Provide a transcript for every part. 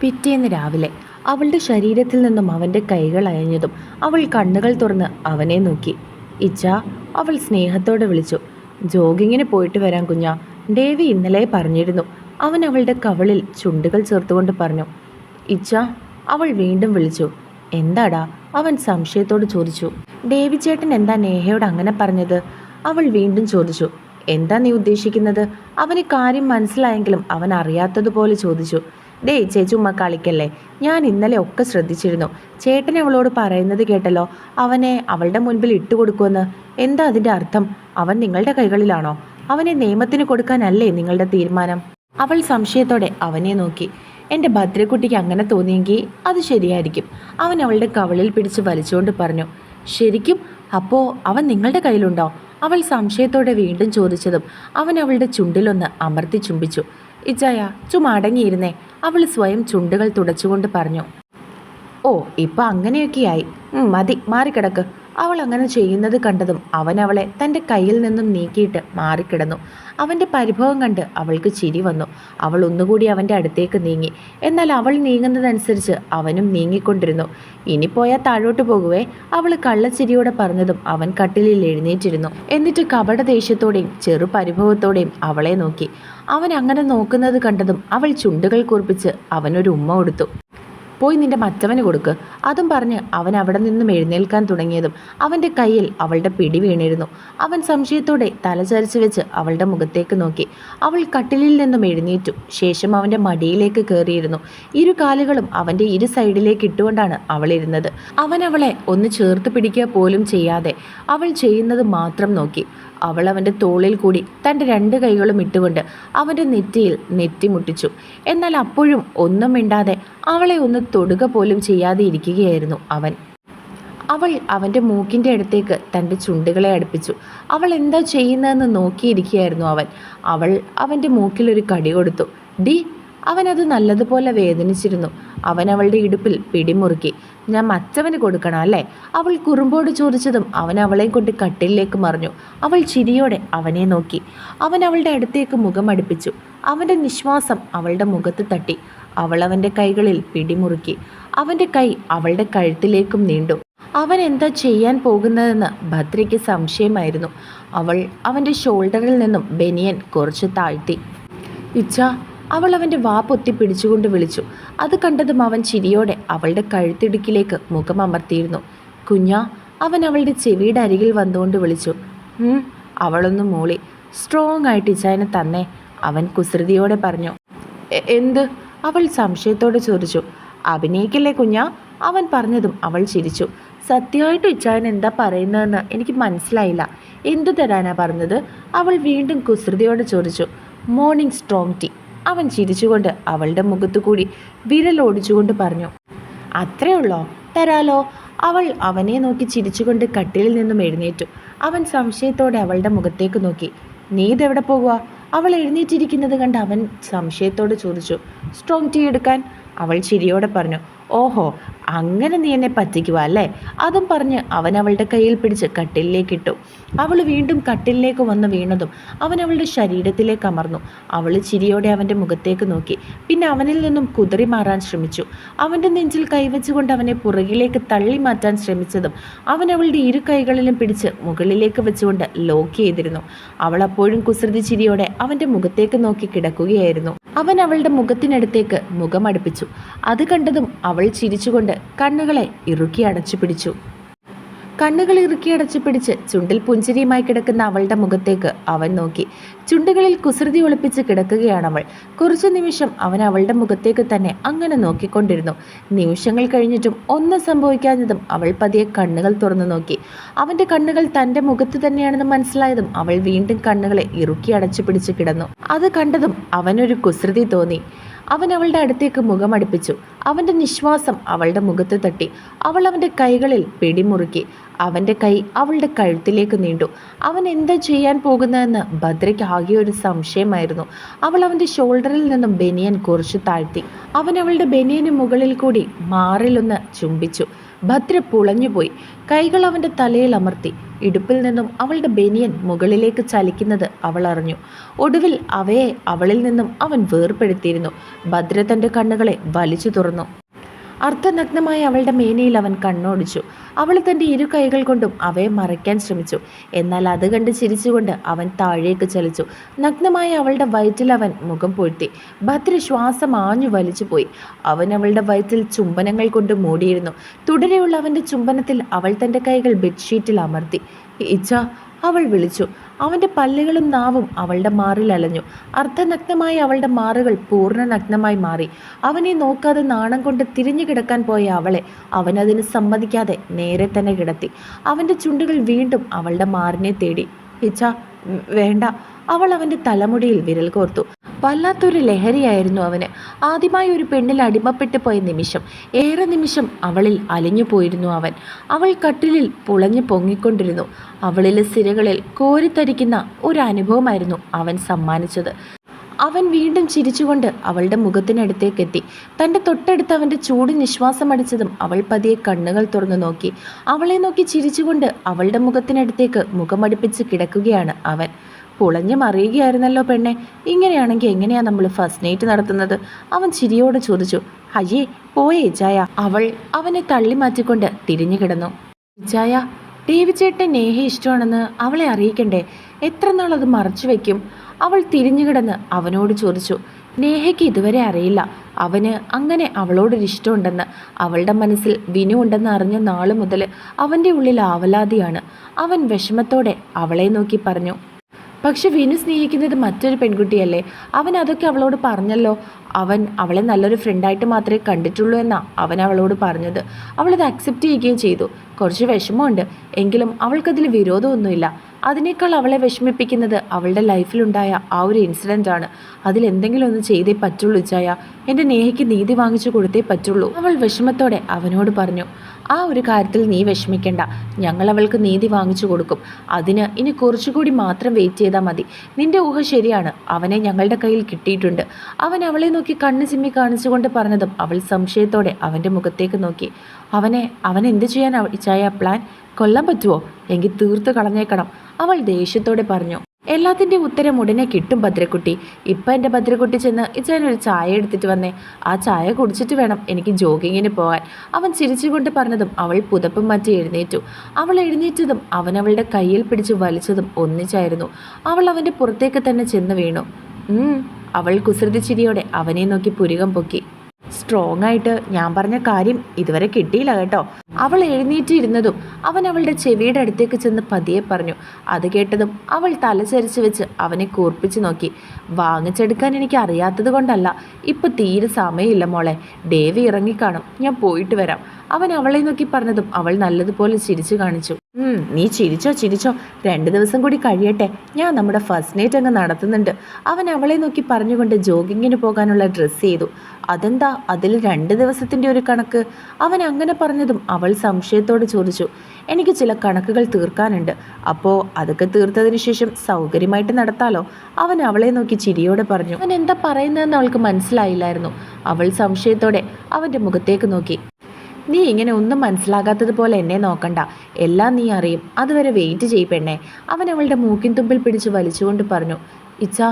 പിറ്റേന്ന് രാവിലെ അവളുടെ ശരീരത്തിൽ നിന്നും അവന്റെ കൈകൾ അയഞ്ഞതും അവൾ കണ്ണുകൾ തുറന്ന് അവനെ നോക്കി. ഇച്ച അവൾ സ്നേഹത്തോടെ വിളിച്ചു. ജോഗിങ്ങിന് പോയിട്ട് വരാൻ കുഞ്ഞ. ഡേവി ഇന്നലെ പറഞ്ഞിരുന്നു. അവൻ അവളുടെ കവളിൽ ചുണ്ടുകൾ ചേർത്തുകൊണ്ട് പറഞ്ഞു. ഇച്ച അവൾ വീണ്ടും വിളിച്ചു. എന്താടാ? അവൻ സംശയത്തോട് ചോദിച്ചു. ഡേവി ചേട്ടൻ എന്താ നേഹയോട് അങ്ങനെ പറഞ്ഞത്? അവൾ വീണ്ടും ചോദിച്ചു. എന്താ നീ ഉദ്ദേശിക്കുന്നത്? അവന് കാര്യം മനസ്സിലായെങ്കിലും അവൻ അറിയാത്തതുപോലെ ചോദിച്ചു. ഡേ ചേച്ചുമ്മ കളിക്കല്ലേ? ഞാൻ ഇന്നലെ ഒക്കെ ശ്രദ്ധിച്ചിരുന്നു. ചേട്ടൻ അവളോട് പറയുന്നത് കേട്ടല്ലോ. അവനെ അവളുടെ മുൻപിൽ ഇട്ടുകൊടുക്കുമെന്ന് എന്താ അതിന്റെ അർത്ഥം? അവൻ നിങ്ങളുടെ കൈകളിലാണോ? അവനെ നിയമത്തിന് കൊടുക്കാനല്ലേ നിങ്ങളുടെ തീരുമാനം? അവൾ സംശയത്തോടെ അവനെ നോക്കി. എന്റെ ഭദ്രക്കുട്ടിക്ക് അങ്ങനെ തോന്നിയെങ്കിൽ അത് ശരിയായിരിക്കും. അവൻ അവളുടെ കവളിൽ പിടിച്ച് വലിച്ചുകൊണ്ട് പറഞ്ഞു ശരിക്കും? അപ്പോൾ അവൻ നിങ്ങളുടെ കയ്യിലുണ്ടോ? അവൾ സംശയത്തോടെ വീണ്ടും ചോദിച്ചതും അവൻ അവളുടെ ചുണ്ടിലൊന്ന് അമർത്തി ചുംബിച്ചു. ഇച്ചായ ചുമടങ്ങിയിരുന്നേ അവൾ സ്വയം ചുണ്ടുകൾ തുടച്ചുകൊണ്ട് പറഞ്ഞു. ഓ ഇപ്പൊ അങ്ങനെയൊക്കെയായി. മതി മാറിക്കിടക്ക്. അവൾ അങ്ങനെ ചെയ്യുന്നത് കണ്ടതും അവൻ അവളെ തന്റെ കയ്യിൽ നിന്നും നീക്കിയിട്ട് മാറിക്കിടന്നു. അവന്റെ പരിഭവം കണ്ട് അവൾക്ക് ചിരി വന്നു. അവൾ ഒന്നുകൂടി അവന്റെ അടുത്തേക്ക് നീങ്ങി. എന്നാൽ അവൾ നീങ്ങുന്നതനുസരിച്ച് അവനും നീങ്ങിക്കൊണ്ടിരുന്നു. ഇനി പോയാൽ താഴോട്ട് പോകുവേ. അവൾ കള്ളച്ചിരിയോടെ പറഞ്ഞതും അവൻ കട്ടിലിൽ എഴുന്നേറ്റിരുന്നു. എന്നിട്ട് കപട ദേഷ്യത്തോടെയും ചെറു പരിഭവത്തോടെയും അവളെ നോക്കി. അവൻ അങ്ങനെ നോക്കുന്നത് കണ്ടതും അവൾ ചുണ്ടുകൾ കൂർപ്പിച്ച് അവനൊരു ഉമ്മ കൊടുത്തു. പോയി നിന്റെ മറ്റവന് കൊടുക്ക്. അതും പറഞ്ഞ് അവൻ അവിടെ നിന്നും എഴുന്നേൽക്കാൻ തുടങ്ങിയതും അവന്റെ കയ്യിൽ അവളുടെ പിടി വീണിരുന്നു. അവൻ സംശയത്തോടെ തലചരിച്ചു വെച്ച് അവളുടെ മുഖത്തേക്ക് നോക്കി. അവൾ കട്ടിലിൽ നിന്നും എഴുന്നേറ്റു. ശേഷം അവന്റെ മടിയിലേക്ക് കയറിയിരുന്നു. ഇരു കാലുകളും അവന്റെ ഇരു സൈഡിലേക്ക് ഇട്ടുകൊണ്ടാണ് അവൾ ഇരുന്നത്. അവൻ അവളെ ഒന്ന് ചേർത്ത് പിടിക്കുക പോലും ചെയ്യാതെ അവൾ ചെയ്യുന്നത് മാത്രം നോക്കി. അവൾ അവന്റെ തോളിൽ കൂടി തന്റെ രണ്ട് കൈകളും ഇട്ടുകൊണ്ട് അവന്റെ നെറ്റിയിൽ നെറ്റിമുട്ടിച്ചു എന്നാൽ അപ്പോഴും ഒന്നും മിണ്ടാതെ അവളെ ഒന്ന് തൊടുക പോലും ചെയ്യാതെ ഇരിക്കുകയായിരുന്നു അവൻ. അവൾ അവന്റെ മൂക്കിന്റെ അടുത്തേക്ക് തന്റെ ചുണ്ടുകളെ അടുപ്പിച്ചു. അവൾ എന്താ ചെയ്യുന്നതെന്ന് നോക്കിയിരിക്കുകയായിരുന്നു അവൻ. അവൾ അവന്റെ മൂക്കിലൊരു കടി കൊടുത്തു. ഡി അവനത് നല്ലതുപോലെ വേദനിച്ചിരുന്നു. അവൻ അവളുടെ ഇടുപ്പിൽ പിടിമുറുക്കി. ഞാൻ മറ്റവന് കൊടുക്കണം അല്ലേ? അവൾ കുറുമ്പോട് ചോദിച്ചതും അവൻ അവളെ കൊണ്ട് കട്ടിലേക്ക് മറിഞ്ഞു. അവൾ ചിരിയോടെ അവനെ നോക്കി. അവൻ അവളുടെ അടുത്തേക്ക് മുഖം അടുപ്പിച്ചു. അവന്റെ നിശ്വാസം അവളുടെ മുഖത്ത് തട്ടി. അവൾ അവന്റെ കൈകളിൽ പിടിമുറുക്കി. അവന്റെ കൈ അവളുടെ കഴുത്തിലേക്കും നീണ്ടു. അവൻ എന്താ ചെയ്യാൻ പോകുന്നതെന്ന് ഭദ്രയ്ക്ക് സംശയമായിരുന്നു. അവൾ അവന്റെ ഷോൾഡറിൽ നിന്നും ബനിയൻ കുറച്ച് താഴ്ത്തി. ഇച്ഛ അവൾ അവന്റെ വാപ്പൊത്തി പൊത്തി പിടിച്ചുകൊണ്ട് വിളിച്ചു. അത് കണ്ടതും അവൻ ചിരിയോടെ അവളുടെ കഴുത്തിടുക്കിലേക്ക് മുഖം അമർത്തിയിരുന്നു. കുഞ്ഞ അവൻ അവളുടെ ചെവിയുടെ അരികിൽ വന്നുകൊണ്ട് വിളിച്ചു. അവളൊന്ന് മൂളി. സ്ട്രോങ് ആയിട്ട് ഇച്ചായനെ തന്നെ അവൻ കുസൃതിയോടെ പറഞ്ഞു. എന്ത്? അവൾ സംശയത്തോടെ ചോദിച്ചു. അഭിനയിക്കല്ലേ കുഞ്ഞ? അവൻ പറഞ്ഞതും അവൾ ചിരിച്ചു. സത്യമായിട്ട് ഇച്ചായൻ എന്താ പറയുന്നതെന്ന് എനിക്ക് മനസ്സിലായില്ല. എന്തു തരാനാ പറഞ്ഞത്? അവൾ വീണ്ടും കുസൃതിയോടെ ചോദിച്ചു. മോർണിംഗ് സ്ട്രോങ് ടീ അവൻ ചിരിച്ചുകൊണ്ട് അവളുടെ മുഖത്തു കൂടി വിരലോടിച്ചുകൊണ്ട് പറഞ്ഞു അത്രയുള്ളോ തരാലോ? അവൾ അവനെ നോക്കി ചിരിച്ചുകൊണ്ട് കട്ടിലിൽ നിന്നും എഴുന്നേറ്റു. അവൻ സംശയത്തോടെ അവളുടെ മുഖത്തേക്ക് നോക്കി. നീ ഇതെവിടെ പോകുക അവൾ എഴുന്നേറ്റിരിക്കുന്നത് കണ്ട് അവൻ സംശയത്തോടെ ചോദിച്ചു. സ്ട്രോങ് ടീ എടുക്കാൻ? അവൾ ചിരിയോടെ പറഞ്ഞു. ഓഹോ അങ്ങനെ നീ എന്നെ പറ്റിക്കുക അല്ലേ? അതും പറഞ്ഞ് അവൻ അവളുടെ കയ്യിൽ പിടിച്ച് കട്ടിലിലേക്ക് ഇട്ടു. അവൾ വീണ്ടും കട്ടിലിലേക്ക് വന്ന് വീണതും അവൻ അവളുടെ ശരീരത്തിലേക്ക് അമർന്നു. അവൾ ചിരിയോടെ അവന്റെ മുഖത്തേക്ക് നോക്കി. പിന്നെ അവനിൽ നിന്നും കുതറി മാറാൻ ശ്രമിച്ചു. അവന്റെ നെഞ്ചിൽ കൈവച്ചുകൊണ്ട് അവനെ പുറകിലേക്ക് തള്ളി മാറ്റാൻ ശ്രമിച്ചതും അവൻ അവളുടെ ഇരു കൈകളിലും പിടിച്ച് മുകളിലേക്ക് വെച്ചുകൊണ്ട് ലോക്ക് ചെയ്തിരുന്നു. അവൾ അപ്പോഴും കുസൃതി ചിരിയോടെ അവന്റെ മുഖത്തേക്ക് നോക്കി കിടക്കുകയായിരുന്നു. അവൻ അവളുടെ മുഖത്തിനടുത്തേക്ക് മുഖമടുപ്പിച്ചു അത് കണ്ടതും അവൾ ചിരിച്ചുകൊണ്ട് കണ്ണുകളെ ഇറുക്കി അടച്ചു പിടിച്ചു. കണ്ണുകൾ ഇറുക്കി അടച്ചു പിടിച്ച് ചുണ്ടിൽ പുഞ്ചിരിയുമായി കിടക്കുന്ന അവളുടെ മുഖത്തേക്ക് അവൻ നോക്കി. ചുണ്ടുകളിൽ കുസൃതി ഒളിപ്പിച്ച് കിടക്കുകയാണ് അവൾ. കുറച്ചു നിമിഷം അവൻ അവളുടെ മുഖത്തേക്ക് തന്നെ അങ്ങനെ നോക്കിക്കൊണ്ടിരുന്നു. നിമിഷങ്ങൾ കഴിഞ്ഞിട്ടും ഒന്നും സംഭവിക്കാഞ്ഞതും അവൾ പതിയെ കണ്ണുകൾ തുറന്നു നോക്കി. അവന്റെ കണ്ണുകൾ തന്റെ മുഖത്ത് തന്നെയാണെന്ന് മനസ്സിലായതും അവൾ വീണ്ടും കണ്ണുകളെ ഇറുക്കി അടച്ചു പിടിച്ച് കിടന്നു. അത് കണ്ടതും അവനൊരു കുസൃതി തോന്നി. അവൻ അവളുടെ അടുത്തേക്ക് മുഖം അടുപ്പിച്ചു. അവന്റെ നിശ്വാസം അവളുടെ മുഖത്ത് തട്ടി. അവൾ അവന്റെ കൈകളിൽ പിടിമുറുക്കി അവന്റെ കൈ അവളുടെ കഴുത്തിലേക്ക് നീണ്ടു. അവൻ എന്താ ചെയ്യാൻ പോകുന്നതെന്ന് ഭദ്രയ്ക്ക് ആകെ ഒരു സംശയമായിരുന്നു. അവൾ അവന്റെ ഷോൾഡറിൽ നിന്നും ബനിയൻ കുറച്ച് താഴ്ത്തി. അവൻ അവളുടെ ബനിയന് മുകളിൽ കൂടി മാറിലൊന്ന് ചുംബിച്ചു. ഭദ്ര പുളഞ്ഞുപോയി. കൈകൾ അവന്റെ തലയിൽ അമർത്തി. ഇടുപ്പിൽ നിന്നും അവളുടെ ബനിയൻ മുകളിലേക്ക് ചലിക്കുന്നത് അവൾ അറിഞ്ഞു. ഒടുവിൽ അവയെ അവളിൽ നിന്നും അവൻ വേർപ്പെടുത്തിയിരുന്നു ഭദ്ര തന്റെ കണ്ണുകളെ വലിച്ചു തുറന്നു. അർത്ഥനഗ്നമായ അവളുടെ മേനയിൽ അവൻ കണ്ണോടിച്ചു. അവൾ തന്റെ ഇരു കൈകൾ കൊണ്ടും അവയെ മറയ്ക്കാൻ ശ്രമിച്ചു. എന്നാൽ അത് കണ്ട് ചിരിച്ചുകൊണ്ട് അവൻ താഴേക്ക് ചലിച്ചു. നഗ്നമായ അവളുടെ വയറ്റിൽ അവൻ മുഖം പൊഴ്ത്തി. ഭദ്ര ശ്വാസം ആഞ്ഞു വലിച്ചു പോയി അവൻ അവളുടെ വയറ്റിൽ ചുംബനങ്ങൾ കൊണ്ട് മൂടിയിരുന്നു. തുടരെയുള്ള അവന്റെ ചുംബനത്തിൽ അവൾ തന്റെ കൈകൾ ബെഡ്ഷീറ്റിൽ അമർത്തി. ഇച്ച അവൾ വിളിച്ചു. അവന്റെ പല്ലുകളും നാവും അവളുടെ മാറിൽ അലഞ്ഞു. അർദ്ധനഗ്നമായ അവളുടെ മാറുകൾ പൂർണ നഗ്നമായി മാറി. അവനെ നോക്കാതെ നാണം കൊണ്ട് തിരിഞ്ഞു കിടക്കാൻ പോയ അവളെ അവനതിന് സമ്മതിക്കാതെ നേരെ തന്നെ കിടത്തി. അവന്റെ ചുണ്ടുകൾ വീണ്ടും അവളുടെ മാറിനെ തേടി. ഇച്ച വേണ്ട. അവൾ അവന്റെ തലമുടിയിൽ വിരൽ കോർത്തു. വല്ലാത്തൊരു ലഹരിയായിരുന്നു അവന്. ആദ്യമായി ഒരു പെണ്ണിൽ അടിമപ്പെട്ടു പോയ നിമിഷം ഏറെ നിമിഷം അവളിൽ അലിഞ്ഞു പോയിരുന്നു അവൻ. അവൾ കട്ടിലിൽ പുളഞ്ഞു പൊങ്ങിക്കൊണ്ടിരുന്നു. അവളിലെ സിരകളിൽ കോരിത്തരിക്കുന്ന ഒരു അനുഭവമായിരുന്നു അവൻ സമ്മാനിച്ചത്. അവൻ വീണ്ടും ചിരിച്ചുകൊണ്ട് അവളുടെ മുഖത്തിനടുത്തേക്കെത്തി തന്റെ തൊട്ടടുത്ത് അവന്റെ ചൂട് നിശ്വാസം അടിച്ചതും അവൾ പതിയെ കണ്ണുകൾ തുറന്നു നോക്കി. അവളെ നോക്കി ചിരിച്ചുകൊണ്ട് അവളുടെ മുഖത്തിനടുത്തേക്ക് മുഖമടുപ്പിച്ച് കിടക്കുകയാണ് അവൻ. പുളഞ്ഞു മറിയുകയായിരുന്നല്ലോ പെണ്ണെ. ഇങ്ങനെയാണെങ്കിൽ എങ്ങനെയാണ് നമ്മൾ ഫസ്റ്റ് നൈറ്റ് നടത്തുന്നത്? അവൻ ചിരിയോടെ ചോദിച്ചു അയ്യേ പോയേ ജായ അവൾ അവനെ തള്ളി മാറ്റിക്കൊണ്ട് തിരിഞ്ഞു കിടന്നു. ജായ ദേവിച്ചേട്ടൻ നേഹ ഇഷ്ടമാണെന്ന് അവളെ അറിയിക്കണ്ടേ? എത്ര നാൾ അത് മറച്ചു വയ്ക്കും അവൾ തിരിഞ്ഞു കിടന്ന് അവനോട് ചോദിച്ചു നേഹയ്ക്ക് ഇതുവരെ അറിയില്ല. അവന് അങ്ങനെ അവളോടൊരു ഇഷ്ടമുണ്ടെന്ന്. അവളുടെ മനസ്സിൽ വിനു ഉണ്ടെന്ന് അറിഞ്ഞ നാൾ മുതൽ അവന്റെ ഉള്ളിൽ ആവലാതിയാണ്. അവൻ വിഷമത്തോടെ അവളെ നോക്കി പറഞ്ഞു പക്ഷെ വിനു സ്നേഹിക്കുന്നത് മറ്റൊരു പെൺകുട്ടിയല്ലേ? അവൻ അതൊക്കെ അവളോട് പറഞ്ഞല്ലോ. അവൻ അവളെ നല്ലൊരു ഫ്രണ്ടായിട്ട് മാത്രമേ കണ്ടിട്ടുള്ളൂ എന്നാ അവൻ അവളോട് പറഞ്ഞത്. അവളത് അക്സെപ്റ്റ് ചെയ്യുകയും ചെയ്തു. കുറച്ച് വിഷമമുണ്ട്. എങ്കിലും അവൾക്കതിൽ വിരോധമൊന്നുമില്ല. അതിനേക്കാൾ അവളെ വിഷമിപ്പിക്കുന്നത് അവളുടെ ലൈഫിലുണ്ടായ ആ ഒരു ഇൻസിഡന്റ് ആണ്. അതിൽ എന്തെങ്കിലും ഒന്ന് ചെയ്തേ പറ്റുള്ളൂ ചായ എന്റെ നേഹയ്ക്ക് നീതി വാങ്ങിച്ചു കൊടുത്തേ പറ്റുള്ളൂ. അവൾ വിഷമത്തോടെ അവനോട് പറഞ്ഞു ആ ഒരു കാര്യത്തിൽ നീ വിഷമിക്കേണ്ട. ഞങ്ങൾ അവൾക്ക് നീതി വാങ്ങിച്ചു കൊടുക്കും. അതിന് ഇനി കുറച്ചുകൂടി മാത്രം വെയിറ്റ് ചെയ്താൽ മതി. നിന്റെ ഊഹ ശരിയാണ്. അവനെ ഞങ്ങളുടെ കയ്യിൽ കിട്ടിയിട്ടുണ്ട്. അവൻ അവളെ നോക്കി കണ്ണ് ചിമ്മി കാണിച്ചുകൊണ്ട് പറഞ്ഞതും അവൾ സംശയത്തോടെ അവന്റെ മുഖത്തേക്ക് നോക്കി. അവനെ അവൻ എന്ത് ചെയ്യാൻ ചായ പ്ലാൻ കൊല്ലാൻ പറ്റുമോ എങ്കിൽ തീർത്ത് കളഞ്ഞേക്കണം. അവൾ ദേഷ്യത്തോടെ പറഞ്ഞു എല്ലാത്തിന്റെ ഉത്തരം ഉടനെ കിട്ടും ഭദ്രക്കുട്ടി. ഇപ്പം എന്റെ ഭദ്രക്കുട്ടി ചെന്ന് ഇച്ചാനൊരു ചായ എടുത്തിട്ട് വന്നേ. ആ ചായ കുടിച്ചിട്ട് വേണം എനിക്ക് ജോഗിങ്ങിന് പോകാൻ അവൻ ചിരിച്ചുകൊണ്ട് പറഞ്ഞതും അവൾ പുതപ്പും മാറ്റി എഴുന്നേറ്റു. അവൾ എഴുന്നേറ്റതും അവൻ അവളുടെ കയ്യിൽ പിടിച്ച് വലിച്ചതും ഒന്നിച്ചായിരുന്നു. അവൾ അവന്റെ പുറത്തേക്ക് തന്നെ ചെന്ന് വീണു. അവൾ കുസൃതി ചിരിയോടെ അവനെ നോക്കി പുരുകം പൊക്കി. സ്ട്രോങ് ആയിട്ട് ഞാൻ പറഞ്ഞ കാര്യം ഇതുവരെ കിട്ടിയില്ല കേട്ടോ. അവൾ എഴുന്നേറ്റിരുന്നതും അവൻ അവളുടെ ചെവിയുടെ അടുത്തേക്ക് ചെന്ന് പതിയെ പറഞ്ഞു. അത് കേട്ടതും അവൾ തലചരിച്ച് വെച്ച് അവനെ കൂർപ്പിച്ച് നോക്കി. വാങ്ങിച്ചെടുക്കാൻ എനിക്ക് അറിയാത്തത് കൊണ്ടല്ല. ഇപ്പൊ തീരെ സമയമില്ല മോളെ. ഡേവി ഇറങ്ങിക്കാണും. ഞാൻ പോയിട്ട് വരാം. അവൻ അവളെ നോക്കി പറഞ്ഞതും അവൾ നല്ലതുപോലെ ചിരിച്ചു കാണിച്ചു. നീ ചിരിച്ചോ ചിരിച്ചോ. രണ്ട് ദിവസം കൂടി കഴിയട്ടെ. ഞാൻ നമ്മുടെ ഫസ്റ്റ് നൈറ്റ് അങ്ങ് നടത്തുന്നുണ്ട്. അവൻ അവളെ നോക്കി പറഞ്ഞുകൊണ്ട് ജോഗിങ്ങിന് പോകാനുള്ള ഡ്രസ്സ് ചെയ്തു. അതെന്താ? അതിൽ രണ്ട് ദിവസത്തിന്റെ ഒരു കണക്ക്? അവൻ അങ്ങനെ പറഞ്ഞതും അവൾ സംശയത്തോട് ചോദിച്ചു. എനിക്ക് ചില കണക്കുകൾ തീർക്കാനുണ്ട്. അപ്പോൾ അതൊക്കെ തീർത്തതിന് ശേഷം സൗകര്യമായിട്ട് നടത്താലോ? അവൻ അവളെ നോക്കി ചിരിയോടെ പറഞ്ഞു. അവൻ എന്താ പറയുന്നതെന്ന് അവൾക്ക് മനസ്സിലായില്ലായിരുന്നു. അവൾ സംശയത്തോടെ അവന്റെ മുഖത്തേക്ക് നോക്കി. നീ ഇങ്ങനെ ഒന്നും മനസ്സിലാകാത്തതുപോലെ എന്നെ നോക്കണ്ട. എല്ലാം നീ അറിയും. അതുവരെ വെയിറ്റ് ചെയ്യ് പെണ്ണേ. അവൻ അവളുടെ മൂക്കിൻ തുമ്പിൽ പിടിച്ച് വലിച്ചുകൊണ്ട് പറഞ്ഞു ഇച്ച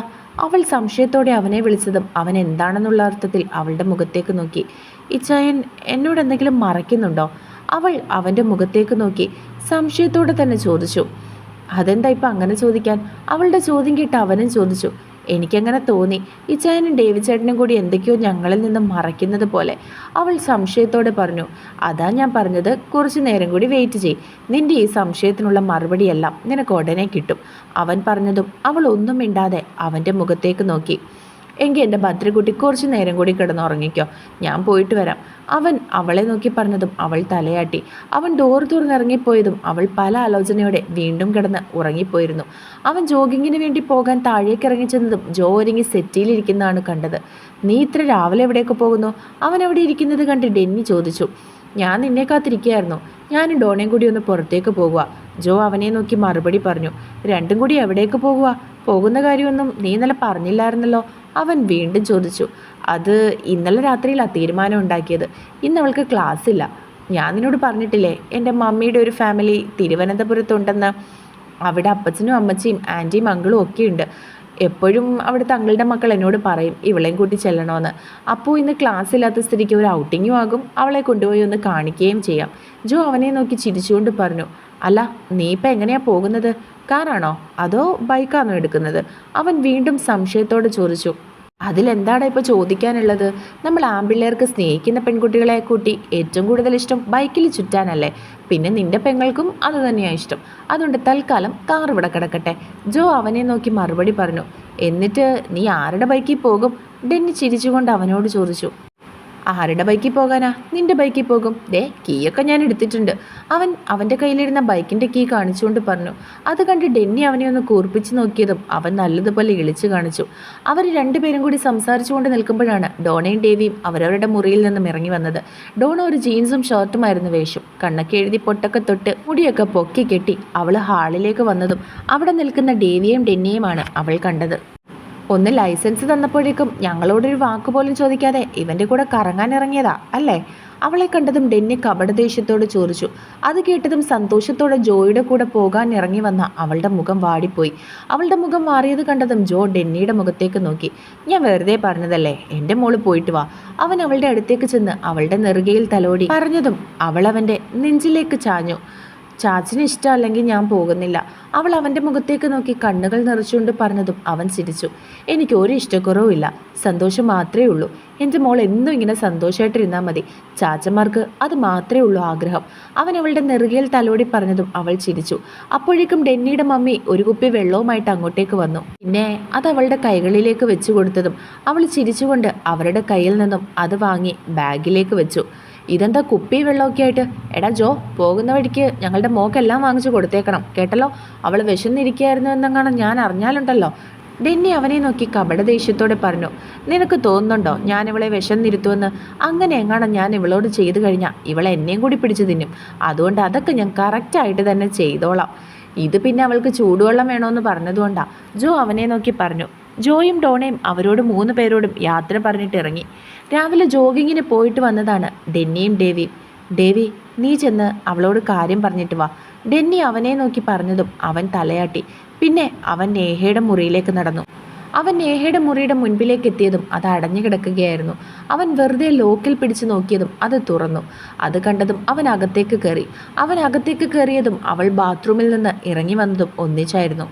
അവൾ സംശയത്തോടെ അവനെ വിളിച്ചതും അവൻ എന്താണെന്നുള്ള അർത്ഥത്തിൽ അവളുടെ മുഖത്തേക്ക് നോക്കി. ഇച്ചായൻ എന്നോട് എന്തെങ്കിലും മറയ്ക്കുന്നുണ്ടോ? അവൾ അവന്റെ മുഖത്തേക്ക് നോക്കി സംശയത്തോടെ തന്നെ ചോദിച്ചു അതെന്താ ഇപ്പം അങ്ങനെ ചോദിക്കാൻ? അവളുടെ ചോദ്യം കേട്ട് അവനും ചോദിച്ചു എനിക്കങ്ങനെ തോന്നി. ഇച്ചായനും ഡേവി ചേട്ടനും കൂടി എന്തൊക്കെയോ ഞങ്ങളിൽ നിന്ന് മറയ്ക്കുന്നത് പോലെ അവൾ സംശയത്തോടെ പറഞ്ഞു അതാ ഞാൻ പറഞ്ഞത് കുറച്ചു നേരം കൂടി വെയിറ്റ് ചെയ് നിന്റെ ഈ സംശയത്തിനുള്ള മറുപടിയെല്ലാം നിനക്ക് ഉടനെ കിട്ടും. അവൻ പറഞ്ഞതും അവൾ ഒന്നും മിണ്ടാതെ അവന്റെ മുഖത്തേക്ക് നോക്കി. എങ്കിൽ എന്റെ ഭദ്രക്കുട്ടി കുറച്ച് നേരം കൂടി കിടന്നുറങ്ങിക്കോ. ഞാൻ പോയിട്ട് വരാം. അവൻ അവളെ നോക്കി പറഞ്ഞതും അവൾ തലയാട്ടി. അവൻ ഡോർ തുറന്നിറങ്ങിപ്പോയതും അവൾ പല ആലോചനയോടെ വീണ്ടും കിടന്ന് ഉറങ്ങിപ്പോയിരുന്നു. അവൻ ജോഗിങ്ങിന് വേണ്ടി പോകാൻ താഴേക്ക് ഇറങ്ങി ചെന്നതും ജോ ഒരുങ്ങി സെറ്റിയിലിരിക്കുന്നതാണ് കണ്ടത്. നീ ഇത്ര രാവിലെ എവിടെയൊക്കെ പോകുന്നു? അവൻ അവിടെ ഇരിക്കുന്നത് കണ്ട് ഡെന്നി ചോദിച്ചു. ഞാൻ നിന്നെ കാത്തിരിക്കുകയായിരുന്നു. ഞാനും ഡോണയും കൂടി ഒന്ന് പുറത്തേക്ക് പോകുക ജോ അവനെ നോക്കി മറുപടി പറഞ്ഞു. രണ്ടും കൂടി എവിടേക്ക് പോകുക പോകുന്ന കാര്യമൊന്നും നീ ഇന്നലെ പറഞ്ഞില്ലായിരുന്നല്ലോ. അവൻ വീണ്ടും ചോദിച്ചു അത് ഇന്നലെ രാത്രിയിലാണ് തീരുമാനം ഉണ്ടാക്കിയത്? ഇന്ന് അവൾക്ക് ക്ലാസ് ഇല്ല. ഞാൻ നിന്നോട് പറഞ്ഞിട്ടില്ലേ എന്റെ മമ്മിയുടെ ഒരു ഫാമിലി തിരുവനന്തപുരത്തുണ്ടെന്ന്. അവിടെ അപ്പച്ചനും അമ്മച്ചിയും ആന്റിയും അങ്കിളും ഒക്കെ ഉണ്ട്. എപ്പോഴും അവിടെ തങ്ങളുടെ മക്കൾ എന്നോട് പറയും ഇവളെയും കൂട്ടി ചെല്ലണമെന്ന് അപ്പോൾ ഇന്ന് ക്ലാസ് ഇല്ലാത്ത സ്ഥിതിക്ക് ഒരു ഔട്ടിങ്ങും ആകും. അവളെ കൊണ്ടുപോയി ഒന്ന് കാണിക്കുകയും ചെയ്യാം. ജോ അവനെ നോക്കി ചിരിച്ചുകൊണ്ട് പറഞ്ഞു അല്ല നീ ഇപ്പം എങ്ങനെയാണ് പോകുന്നത്? കാറാണോ അതോ ബൈക്കാണോ എടുക്കുന്നത്? അവൻ വീണ്ടും സംശയത്തോടെ ചോദിച്ചു. അതിലെന്താണ് ഇപ്പോൾ ചോദിക്കാനുള്ളത്? നമ്മൾ ആമ്പിള്ളേർക്ക് സ്നേഹിക്കുന്ന പെൺകുട്ടികളെ കൂട്ടി ഏറ്റവും കൂടുതൽ ഇഷ്ടം ബൈക്കിൽ ചുറ്റാനല്ലേ? പിന്നെ നിന്റെ പെങ്ങൾക്കും അത് തന്നെയാണ് ഇഷ്ടം. അതുകൊണ്ട് തൽക്കാലം കാർ ഇവിടെ കിടക്കട്ടെ. ജോ അവനെ നോക്കി മറുപടി പറഞ്ഞു. എന്നിട്ട് നീ ആരുടെ ബൈക്കിൽ പോകും? ഡെന്നി ചിരിച്ചുകൊണ്ട് അവനോട് ചോദിച്ചു. ആരുടെ ബൈക്കിൽ പോകാനാ? നിന്റെ ബൈക്കിൽ പോകും. ദേ കീയൊക്കെ ഞാൻ എടുത്തിട്ടുണ്ട്. അവൻ അവന്റെ കയ്യിലിരുന്ന ബൈക്കിന്റെ കീ കാണിച്ചുകൊണ്ട് പറഞ്ഞു. അത് കണ്ട് ഡെന്നി അവനെ ഒന്ന് കൂർപ്പിച്ച് നോക്കിയതും അവൻ നല്ലതുപോലെ ഇളിച്ചു കാണിച്ചു. അവർ രണ്ടുപേരും കൂടി സംസാരിച്ചുകൊണ്ട് നിൽക്കുമ്പോഴാണ് ഡോണയും ഡേവിയും അവരവരുടെ മുറിയിൽ നിന്നും ഇറങ്ങി വന്നത്. ഡോണ ഒരു ജീൻസും ഷർട്ടുമായിരുന്നു വേഷം. കണ്ണൊക്കെ എഴുതി പൊട്ടൊക്കെ തൊട്ട് മുടിയൊക്കെ പൊക്കി കെട്ടി അവൾ ഹാളിലേക്ക് വന്നതും അവിടെ നിൽക്കുന്ന ഡേവിയെയും ഡെന്നിയുമാണ് അവൾ കണ്ടത്. ഒന്ന് ലൈസൻസ് തന്നപ്പോഴേക്കും ഞങ്ങളോടൊരു വാക്കുപോലും ചോദിക്കാതെ ഇവന്റെ കൂടെ കറങ്ങാൻ ഇറങ്ങിയതാ അല്ലേ? അവളെ കണ്ടതും ഡെന്നി കപടദേഷ്യത്തോട് ചോദിച്ചു. അത് കേട്ടതും സന്തോഷത്തോടെ ജോയുടെ കൂടെ പോകാൻ ഇറങ്ങി വന്ന അവളുടെ മുഖം വാടിപ്പോയി. അവളുടെ മുഖം മാറിയത് കണ്ടതും ജോ ഡെന്നിയുടെ മുഖത്തേക്ക് നോക്കി. ഞാൻ വെറുതെ പറഞ്ഞതല്ലേ എന്റെ മോൾ പോയിട്ട് വാ. അവൻ അവളുടെ അടുത്തേക്ക് ചെന്ന് അവളുടെ നെറുകയിൽ തലോടി. പറഞ്ഞതും അവൾ അവന്റെ നെഞ്ചിലേക്ക് ചാഞ്ഞു. ചാച്ചിന് ഇഷ്ടമല്ലെങ്കിൽ ഞാൻ പോകുന്നില്ല. അവൾ അവന്റെ മുഖത്തേക്ക് നോക്കി കണ്ണുകൾ നിറച്ചുകൊണ്ട് പറഞ്ഞതും അവൻ ചിരിച്ചു. എനിക്ക് ഒരു ഇഷ്ടക്കുറവുമില്ല സന്തോഷം മാത്രമേ ഉള്ളൂ. എന്റെ മോൾ എന്നും ഇങ്ങനെ സന്തോഷമായിട്ടിരുന്നാൽ മതി. ചാച്ചന്മാർക്ക് അത് മാത്രമേ ഉള്ളൂ ആഗ്രഹം. അവൻ അവളുടെ നെറുകയിൽ തലോടി പറഞ്ഞതും അവൾ ചിരിച്ചു. അപ്പോഴേക്കും ഡെന്നിയുടെ മമ്മി ഒരു കുപ്പി വെള്ളവുമായിട്ട് അങ്ങോട്ടേക്ക് വന്നു. പിന്നെ അത് അവളുടെ കൈകളിലേക്ക് വെച്ചു കൊടുത്തതും അവൾ ചിരിച്ചുകൊണ്ട് അവരുടെ കയ്യിൽ നിന്നും അത് വാങ്ങി ബാഗിലേക്ക് വെച്ചു. ഇതെന്താ കുപ്പി വെള്ളമൊക്കെ ആയിട്ട്? എടാ ജോ പോകുന്ന വഴിക്ക് ഞങ്ങളുടെ മോക്കെല്ലാം വാങ്ങിച്ചു കൊടുത്തേക്കണം. കേട്ടല്ലോ? അവൾ വിശന്നിരിക്കുകയായിരുന്നു എന്നങ്ങാണ് ഞാൻ അറിഞ്ഞാലുണ്ടല്ലോ. ഡെന്നി അവനെ നോക്കി കപട ദേഷ്യത്തോടെ പറഞ്ഞു. നിനക്ക് തോന്നുന്നുണ്ടോ ഞാൻ ഇവളെ വിശന്നിരുത്തുമെന്ന്? അങ്ങനെ എങ്ങാണ് ഞാൻ ഇവളോട് ചെയ്തു കഴിഞ്ഞാൽ ഇവളെ എന്നെയും കൂടി പിടിച്ചു തിന്നും. അതുകൊണ്ട് അതൊക്കെ ഞാൻ കറക്റ്റായിട്ട് തന്നെ ചെയ്തോളാം. ഇത് പിന്നെ അവൾക്ക് ചൂടുവെള്ളം വേണമെന്ന് പറഞ്ഞതുകൊണ്ടാണ് ജോ അവനെ നോക്കി പറഞ്ഞു. ജോയും ഡോണയും അവരോട് മൂന്ന് പേരോടും യാത്ര പറഞ്ഞിട്ട് ഇറങ്ങി രാവിലെ ജോഗിങ്ങിന് പോയിട്ട് വന്നതാണ് ഡെന്നിയും ഡേവിയും. ഡേവി നീ ചെന്ന് അവളോട് കാര്യം പറഞ്ഞിട്ട് വാ. ഡെന്നി അവനെ നോക്കി പറഞ്ഞതും അവൻ തലയാട്ടി. പിന്നെ അവൻ നേഹയുടെ മുറിയിലേക്ക് നടന്നു. അവൻ നേഹയുടെ മുറിയുടെ മുൻപിലേക്ക് എത്തിയതും അത് അടഞ്ഞു കിടക്കുകയായിരുന്നു. അവൻ വെറുതെ ലോക്കിൽ പിടിച്ചു നോക്കിയതും അത് തുറന്നു. അത് കണ്ടതും അവൻ അകത്തേക്ക് കയറി. അവൻ അകത്തേക്ക് കയറിയതും അവൾ ബാത്റൂമിൽ നിന്ന് ഇറങ്ങി വന്നതും ഒന്നിച്ചായിരുന്നു.